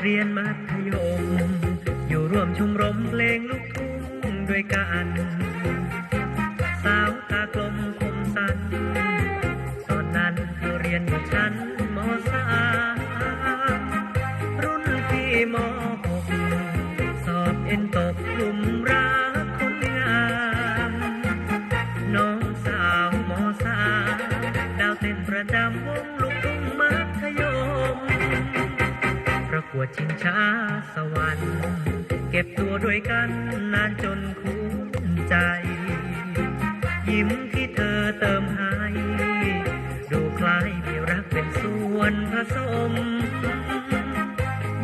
เรียนมัธยม อยู่ร่วมชมรมเพลงลูกทุ่งด้วยกัน สาวตากลมคมสันตอนนั้นเธอเรียนอยู่ชั้นมสามรุ่นพี่มหกสอบเอ็นตกกลุ่ม วดชิงช้าสวรรค์ เก็บตัวด้วยกันนานจนคุ้นใจ ยิ้มที่เธอเติมให้ ดูคล้ายมีรักเป็นส่วนผสม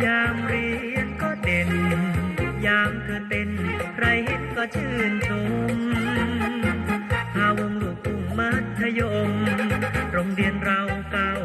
ยามเรียนก็เด่น ยามเธอเต้นใครเห็นก็ชื่นชมพาวงลูกทุ่งมัธยม โรงเรียนเราก้าว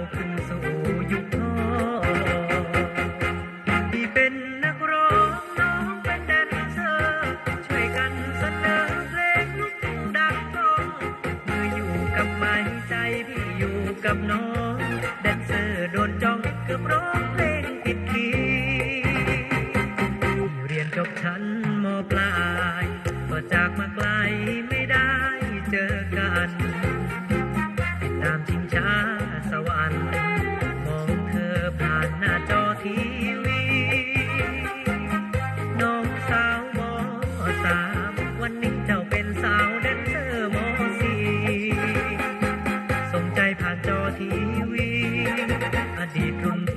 กับน้องแดนเซอร์โดนจ้องเกือบร้องเพลงผิดคีย์เรียนจบชั้นมปลายก็จากมาไกลไม่ได้เจอกันติดตามชิงช้าสวรรค์มองเธอผ่านหน้าจอทีวี น้องสาวมสามวันนี้เจ้า ทีวีอดีตรุ่นพี่คน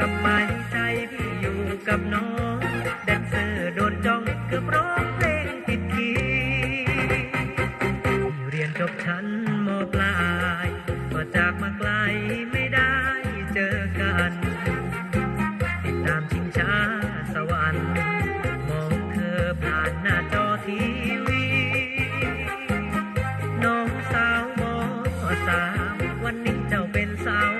กับไม้ใจพี่อยู่กับน้องแดนเซอร์โดนจ้องเกือบร้องเพลงผิดคีย์พี่เรียนจบชั้นมปลายก็จากมาไกลไม่ได้เจอกัน ติดตามชิงช้าสวรรค์มองเธอผ่านหน้าจอทีวี น้องสาวมสามวันนี้เจ้าเป็นสาว